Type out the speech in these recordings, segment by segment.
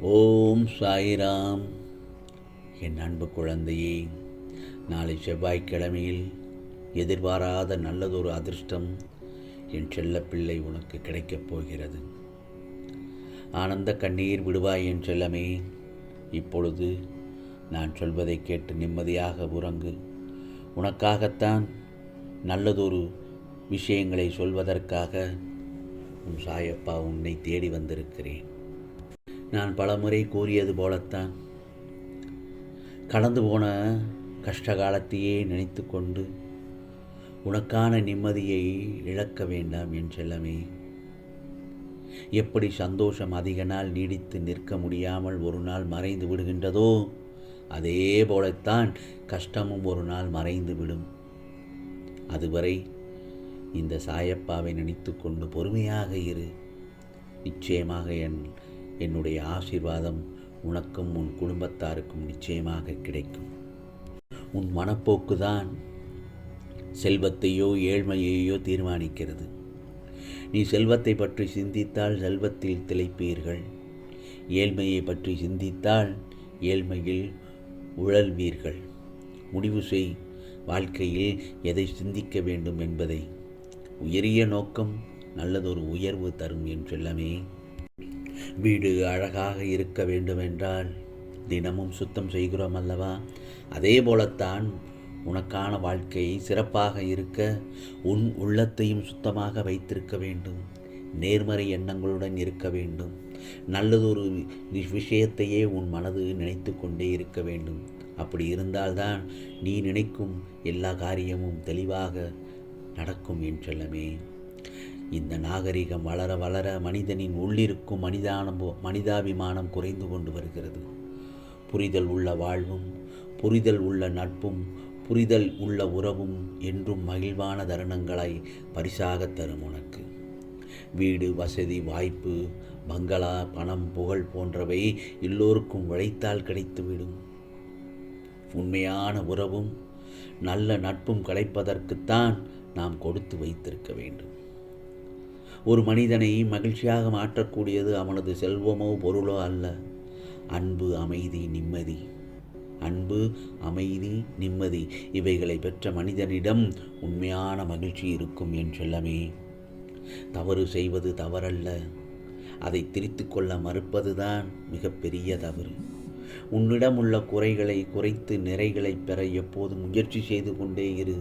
ஓம் சாய்ராம். என் அன்பு குழந்தையே நாளை செவ்வாய்க்கிழமையில் எதிர்பாராத நல்லதொரு அதிர்ஷ்டம் என் செல்லப்பிள்ளை உனக்கு கிடைக்கப் போகிறது. ஆனந்த கண்ணீர் விடுவாய் என் செல்லமே இப்பொழுது நான் சொல்வதை கேட்டு நிம்மதியாக உறங்கு. உனக்காகத்தான் நல்லதொரு விஷயங்களை சொல்வதற்காக உன் சாயப்பா உன்னை தேடி வந்திருக்கிறேன். நான் பலமுறை கூறியது போலத்தான். கடந்து போன கஷ்ட காலத்தையே நினைத்து கொண்டு உனக்கான நிம்மதியை இழக்க வேண்டாம் என் செல்லமே. எப்படி சந்தோஷம் அதிக நாள் நீடித்து நிற்க முடியாமல் ஒரு நாள் மறைந்து விடுகின்றதோ அதே போலத்தான் கஷ்டமும் ஒரு நாள் மறைந்து விடும். அதுவரை இந்த சாயப்பாவை நினைத்து கொண்டு பொறுமையாக இரு. நிச்சயமாக என் என்னுடைய ஆசீர்வாதம் உனக்கும் உன் குடும்பத்தாருக்கும் நிச்சயமாக கிடைக்கும். உன் மனப்போக்குதான் செல்வத்தையோ ஏழ்மையையோ தீர்மானிக்கிறது. நீ செல்வத்தை பற்றி சிந்தித்தால் செல்வத்தில் திளைப்பீர்கள். ஏழ்மையை பற்றி சிந்தித்தால் ஏழ்மையில் உழல்வீர்கள். முடிவு செய். வாழ்க்கையில் எதை சிந்திக்க வேண்டும் என்பதை. உயரிய நோக்கம் நல்லதொரு உயர்வு தரும் என்று செல்லமே. வீடு அழகாக இருக்க வேண்டுமென்றால் தினமும் சுத்தம் செய்கிறோம் அல்லவா? அதே போலத்தான் உனக்கான வாழ்க்கை சிறப்பாக இருக்க உன் உள்ளத்தையும் சுத்தமாக வைத்திருக்க வேண்டும். நேர்மறை எண்ணங்களுடன் இருக்க வேண்டும். நல்லதொரு விஷயத்தையே உன் மனது நினைத்து கொண்டே இருக்க வேண்டும். அப்படி இருந்தால்தான் நீ நினைக்கும் எல்லா காரியமும் தெளிவாக நடக்கும் என்றெல்லாமே இந்த நாகரிகம் வளர வளர மனிதனின் உள்ளிருக்கும் மனிதானம் மனிதாபிமானம் குறைந்து கொண்டு வருகிறது. புரிதல் உள்ள வாழ்வும் புரிதல் உள்ள நட்பும் புரிதல் உள்ள உறவும் என்றும் மகிழ்வான தருணங்களை பரிசாக தரும் உனக்கு. வீடு வசதி வாய்ப்பு பங்களா பணம் புகழ் போன்றவை எல்லோருக்கும் உழைத்தால் கிடைத்துவிடும். உண்மையான உறவும் நல்ல நட்பும் கிடைப்பதற்குத்தான் நாம் கொடுத்து வைத்திருக்க வேண்டும். ஒரு மனிதனை மகிழ்ச்சியாக மாற்றக்கூடியது அவனது செல்வமோ பொருளோ அல்ல. அன்பு அமைதி நிம்மதி. அன்பு அமைதி நிம்மதி இவைகளை பெற்ற மனிதனிடம் உண்மையான மகிழ்ச்சி இருக்கும் என் செல்லமே. தவறு செய்வது தவறல்ல. அதை திரித்து கொள்ள மறுப்பதுதான் மிகப்பெரிய தவறு. உன்னிடம் உள்ள குறைகளை குறைத்து நிறைகளை பெற எப்போதும் முயற்சி செய்து கொண்டே இரு.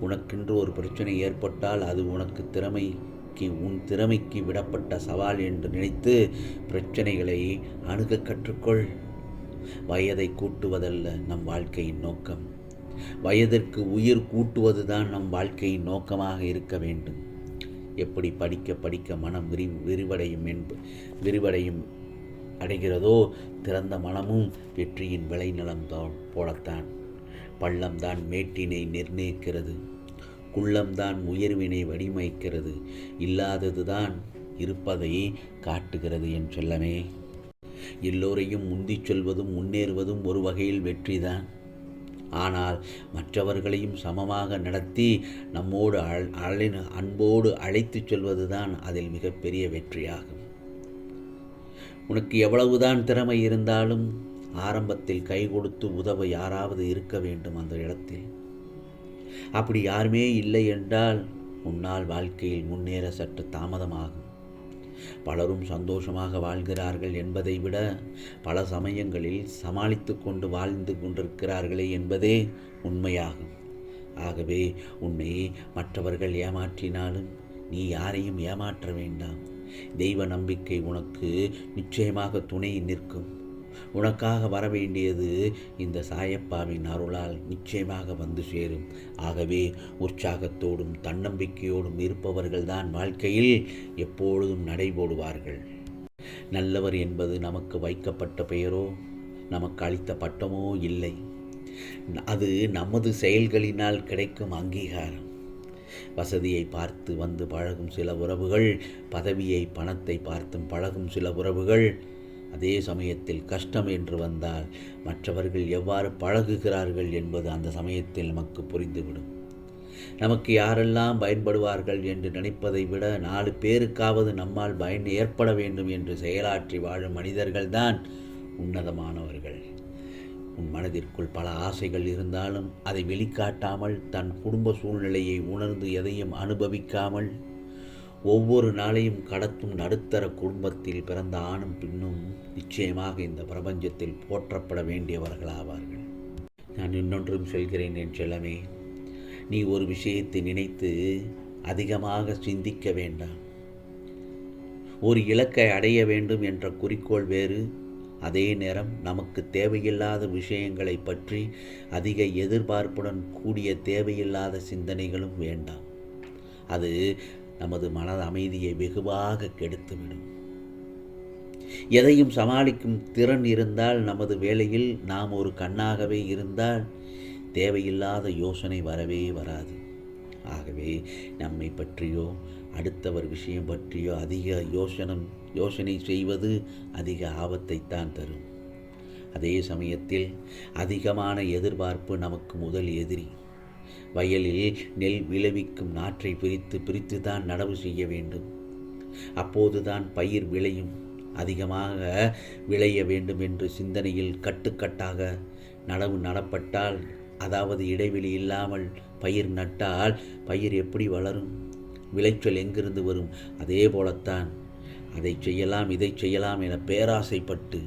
உனக்கென்று ஒரு பிரச்சனை ஏற்பட்டால் அது உனக்கு திறமை. நோக்கி உன் திறமைக்கு விடப்பட்ட சவால் என்று நினைத்து பிரச்சனைகளை அணுக கற்றுக்கொள். வயதை கூட்டுவதல்ல நம் வாழ்க்கையின் நோக்கம். வயதிற்கு உயிர் கூட்டுவதுதான் நம் வாழ்க்கையின் நோக்கமாக இருக்க வேண்டும். எப்படி படிக்க படிக்க மனம் விரி விரிவடையும் என்ப விரிவடையும் அடைகிறதோ திறந்த மனமும் வெற்றியின் விளைநிலம் தான் போலத்தான். பள்ளம்தான் மேட்டினை நிர்ணயிக்கிறது. குள்ளம்தான் உயர்வினை வடிவமைக்கிறது இல்லாததுதான் இருப்பதை காட்டுகிறது என் சொல்லமே. எல்லோரையும் முந்திச் செல்வதும் முன்னேறுவதும் ஒரு வகையில் வெற்றிதான். ஆனால் மற்றவர்களையும் சமமாக நடத்தி நம்மோடு அழ அழை அன்போடு அழைத்துச் செல்வதுதான் அதில் மிகப்பெரிய வெற்றியாகும். உனக்கு எவ்வளவுதான் திறமை இருந்தாலும் ஆரம்பத்தில் கை கொடுத்து உதவ யாராவது இருக்க வேண்டும் அந்த இடத்தில். அப்படி யாருமே இல்லை என்றால் உன்னால் வாழ்க்கையில் முன்னேற சற்று தாமதமாகும். பலரும் சந்தோஷமாக வாழ்கிறார்கள் என்பதை விட பல சமயங்களில் சமாளித்து கொண்டு வாழ்ந்து கொண்டிருக்கிறார்களே என்பதே உண்மையாகும். ஆகவே உன்னை மற்றவர்கள் ஏமாற்றினாலும் நீ யாரையும் ஏமாற்ற வேண்டாம். தெய்வ நம்பிக்கை உனக்கு நிச்சயமாக துணை நிற்கும். உனக்காக வரவேண்டியது இந்த சாயப்பாவின் அருளால் நிச்சயமாக வந்து சேரும். ஆகவே உற்சாகத்தோடும் தன்னம்பிக்கையோடும் இருப்பவர்கள்தான் வாழ்க்கையில் எப்பொழுதும் நடைபோடுவார்கள். நல்லவர் என்பது நமக்கு வைக்கப்பட்ட பெயரோ நமக்கு அளித்த பட்டமோ இல்லை. அது நமது செயல்களினால் கிடைக்கும் அங்கீகாரம். வசதியை பார்த்து வந்து பழகும் சில உறவுகள் பதவியை பணத்தை பார்த்தும் பழகும் சில உறவுகள் அதே சமயத்தில் கஷ்டம் என்று வந்தால் மற்றவர்கள் எவ்வாறு பழகுகிறார்கள் என்பது அந்த சமயத்தில் நமக்கு புரிந்துவிடும். நமக்கு யாரெல்லாம் பயன்படுவார்கள் என்று நினைப்பதை விட நாலு பேருக்காவது நம்மால் பயன் ஏற்பட வேண்டும் என்று செயலாற்றி வாழும் மனிதர்கள்தான் உன்னதமானவர்கள். உன் மனதிற்குள் பல ஆசைகள் இருந்தாலும் அதை வெளிக்காட்டாமல் தன் குடும்ப சூழ்நிலையை உணர்ந்து எதையும் அனுபவிக்காமல் ஒவ்வொரு நாளையும் கடத்தும் நடுத்தர குடும்பத்தில் பிறந்த ஆணும் பின்னும் நிச்சயமாக இந்த பிரபஞ்சத்தில் போற்றப்பட வேண்டியவர்களாவார்கள். நான் இன்னொன்றும் சொல்கிறேன் என் செல்லமே நீ ஒரு விஷயத்தை நினைத்து அதிகமாக சிந்திக்க வேண்டாம். ஒரு இலக்கை அடைய வேண்டும் என்ற குறிக்கோள் வேறு. அதே நேரம் நமக்கு தேவையில்லாத விஷயங்களை பற்றி அதிக எதிர்பார்ப்புடன் கூடிய தேவையில்லாத சிந்தனைகளும் வேண்டாம். அது நமது மன அமைதியை வெகுவாக கெடுத்துவிடும். எதையும் சமாளிக்கும் திறன் இருந்தால் நமது வேலையில் நாம் ஒரு கண்ணாகவே இருந்தால் தேவையில்லாத யோசனை வரவே வராது. ஆகவே நம்மை பற்றியோ அடுத்தவர் விஷயம் பற்றியோ அதிக யோசனம் யோசனை செய்வது அதிக ஆபத்தைத்தான் தரும். அதே சமயத்தில் அதிகமான எதிர்பார்ப்பு நமக்கு முதல் எதிரி. வயலில் நெல் விளைவிக்கும் நாற்றை பிரித்து பிரித்து தான் நடவு செய்ய வேண்டும். அப்போதுதான் பயிர் விளையும். அதிகமாக விளைய வேண்டும் என்று சிந்தனையில் கட்டுக்கட்டாக நடவு நடப்பட்டால் அதாவது இடைவெளி இல்லாமல் பயிர் நட்டால் பயிர் எப்படி வளரும்? விளைச்சல் எங்கிருந்து வரும்? அதே போலத்தான். அதை செய்யலாம் இதை செய்யலாம் என பேராசைப்பட்டு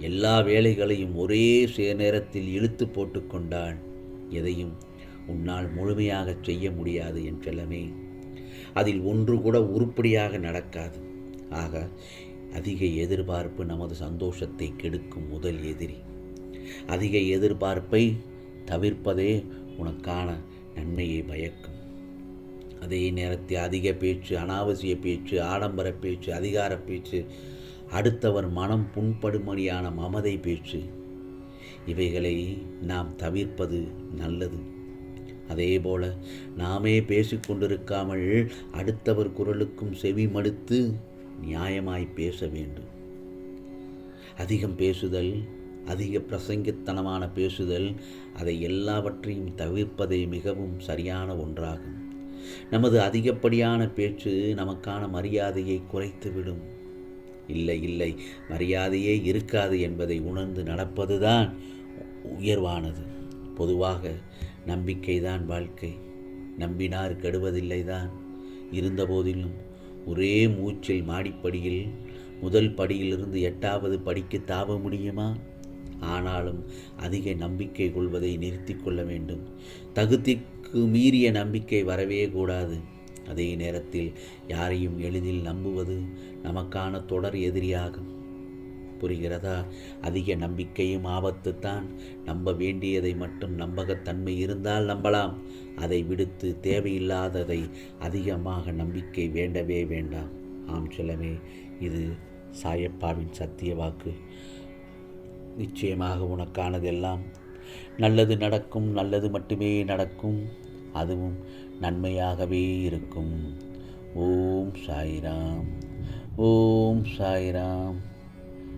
எல்லா வேலைகளையும் ஒரே சே நேரத்தில் இழுத்து போட்டுக்கொண்டால் எதையும் உன்னால் முழுமையாக செய்ய முடியாது என் செல்லமே. அதில் ஒன்று கூட உருப்படியாக நடக்காது. ஆக அதிக எதிர்பார்ப்பு நமது சந்தோஷத்தை கெடுக்கும் முதல் எதிரி. அதிக எதிர்பார்ப்பை தவிர்ப்பதே உனக்கான நன்மையை பயக்கும். அதே நேரத்தில் அதிக பேச்சு அனாவசிய பேச்சு ஆடம்பர பேச்சு அதிகார பேச்சு அடுத்தவர் மனம் புண்படுமணியான மமதை பேச்சு இவைகளை நாம் தவிர்ப்பது நல்லது. அதே போல நாமே பேசிக்கொண்டிருக்காமல் அடுத்தவர் குரலுக்கும் செவி மடுத்து நியாயமாய் பேச வேண்டும். அதிகம் பேசுதல் அதிக பிரசங்கித்தனமான பேசுதல் அதை எல்லாவற்றையும் தவிர்ப்பதே மிகவும் சரியான ஒன்றாகும். நமது அதிகப்படியான பேச்சு நமக்கான மரியாதையை குறைத்துவிடும். இல்லை இல்லை மரியாதையே இருக்காது என்பதை உணர்ந்து நடப்பதுதான் உயர்வானது. பொதுவாக நம்பிக்கைதான் வாழ்க்கை. நம்பினார் கெடுவதில்லை தான் இருந்தபோதிலும் ஒரே மூச்சில் மாடிப்படியில் முதல் படியிலிருந்து எட்டாவது படிக்கு தாவ முடியுமா? ஆனாலும் அதிக நம்பிக்கை கொள்வதை நிறுத்தி கொள்ள வேண்டும். தகுதிக்கு மீறிய நம்பிக்கை வரவே கூடாது. அதே நேரத்தில் யாரையும் எளிதில் நம்புவது நமக்கான தொடர் எதிரியாகும். புரிகிறதா? அதிக நம்பிக்கையும் ஆபத்து தான் நம்ப வேண்டியதை மட்டும் நம்பகத்தன்மை இருந்தால் நம்பலாம். அதை விடுத்து தேவையில்லாததை அதிகமாக நம்பிக்கை வேண்டவே வேண்டாம். ஆம் செல்லமே இது சாயப்பாவின் சத்திய வாக்கு. நிச்சயமாக உனக்கானதெல்லாம் நல்லது நடக்கும் நல்லது மட்டுமே நடக்கும். அதுவும் நன்மையாகவே இருக்கும். ஓம் சாய்ராம். ஓம் சாய்ராம்.